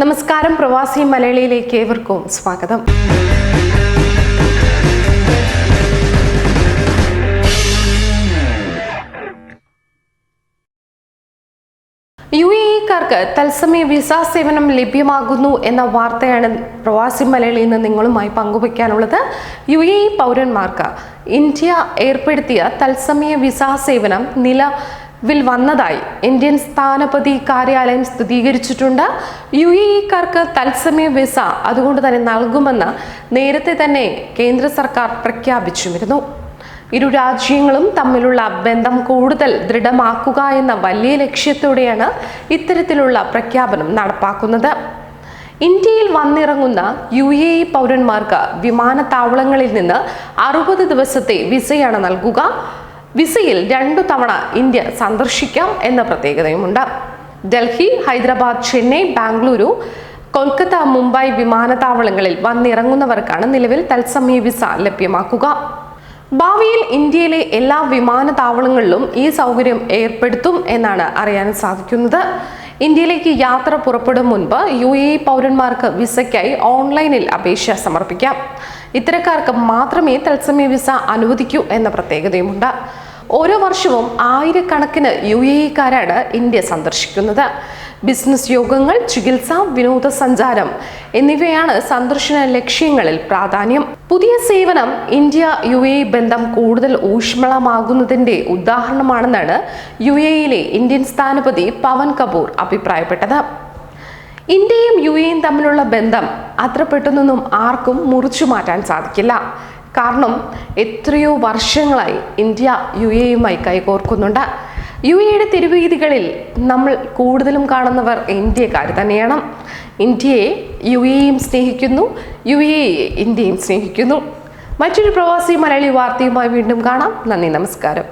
നമസ്കാരം. പ്രവാസി മലയാളിയിലേക്ക് ഏവർക്കും സ്വാഗതം. യു എ ഇക്കാർക്ക് തത്സമയ വിസ സേവനം ലഭ്യമാകുന്നു എന്ന വാർത്തയാണ് പ്രവാസി മലയാളിയിൽ നിന്ന് നിങ്ങളുമായി പങ്കുവയ്ക്കാനുള്ളത്. യു എ പൗരന്മാർക്ക് ഇന്ത്യ ഏർപ്പെടുത്തിയ തത്സമയ വിസ സേവനം നിലവിൽ വന്നതായി ഇന്ത്യൻ സ്ഥാനപതി കാര്യാലയം സ്ഥിരീകരിച്ചിട്ടുണ്ട്. യു ഇക്കാർക്ക് തത്സമയ വിസ അതുകൊണ്ട് തന്നെ നൽകുമെന്ന് നേരത്തെ തന്നെ കേന്ദ്ര സർക്കാർ പ്രഖ്യാപിച്ചുമിരുന്നു. ഇരു രാജ്യങ്ങളും തമ്മിലുള്ള ബന്ധം കൂടുതൽ ദൃഢമാക്കുക എന്ന വലിയ ലക്ഷ്യത്തോടെയാണ് ഇത്തരത്തിലുള്ള പ്രഖ്യാപനം നടപ്പാക്കുന്നത്. ഇന്ത്യയിൽ വന്നിറങ്ങുന്ന യു എ ഇ പൗരന്മാർക്ക് വിമാനത്താവളങ്ങളിൽ നിന്ന് അറുപത് ദിവസത്തെ വിസയാണ് നൽകുക. വിസയിൽ രണ്ടു തവണ ഇന്ത്യ സന്ദർശിക്കാം എന്ന പ്രത്യേകതയുമുണ്ട്. ഡൽഹി ഹൈദരാബാദ് ചെന്നൈ ബാംഗ്ലൂരു കൊൽക്കത്ത മുംബൈ വിമാനത്താവളങ്ങളിൽ വന്നിറങ്ങുന്നവർക്കാണ് നിലവിൽ തത്സമയ വിസ ലഭ്യമാക്കുക. ഭാവിയിൽ ഇന്ത്യയിലെ എല്ലാ വിമാനത്താവളങ്ങളിലും ഈ സൗകര്യം ഏർപ്പെടുത്തും എന്നാണ് അറിയാൻ സാധിക്കുന്നത്. ഇന്ത്യയിലേക്ക് യാത്ര പുറപ്പെടും മുൻപ് യു എ പൗരന്മാർക്ക് വിസയ്ക്കായി ഓൺലൈനിൽ അപേക്ഷ സമർപ്പിക്കാം. ഇത്തരക്കാർക്ക് മാത്രമേ തത്സമയ വിസ അനുവദിക്കൂ എന്ന പ്രത്യേകതയുമുണ്ട്. ഓരോ വർഷവും ആയിരക്കണക്കിന് യു എ ഇക്കാരാണ് ഇന്ത്യ സന്ദർശിക്കുന്നത്. ബിസിനസ് യോഗങ്ങൾ ചികിത്സ വിനോദസഞ്ചാരം എന്നിവയാണ് സന്ദർശന ലക്ഷ്യങ്ങളിൽ പ്രാധാന്യം. പുതിയ സേവനം ഇന്ത്യ യു എ ബന്ധം കൂടുതൽ ഊഷ്മളമാകുന്നതിന്റെ ഉദാഹരണമാണെന്നാണ് യു എയിലെ ഇന്ത്യൻ സ്ഥാനപതി പവൻ കപൂർ അഭിപ്രായപ്പെട്ടത്. ഇന്ത്യയും യു എയും തമ്മിലുള്ള ബന്ധം അത്ര പെട്ടെന്നൊന്നും ആർക്കും മുറിച്ചു മാറ്റാൻ സാധിക്കില്ല. കാരണം എത്രയോ വർഷങ്ങളായി ഇന്ത്യ യു എയുമായി കൈകോർക്കുന്നുണ്ട്. യു എയുടെ തെരുവീതികളിൽ നമ്മൾ കൂടുതലും കാണുന്നവർ ഇന്ത്യക്കാർ തന്നെയാണ്. ഇന്ത്യയെ യു എയും സ്നേഹിക്കുന്നു യു എ ഇന്ത്യയും സ്നേഹിക്കുന്നു. മറ്റൊരു പ്രവാസി മലയാളി വാർത്തയുമായി വീണ്ടും കാണാം. നന്ദി നമസ്കാരം.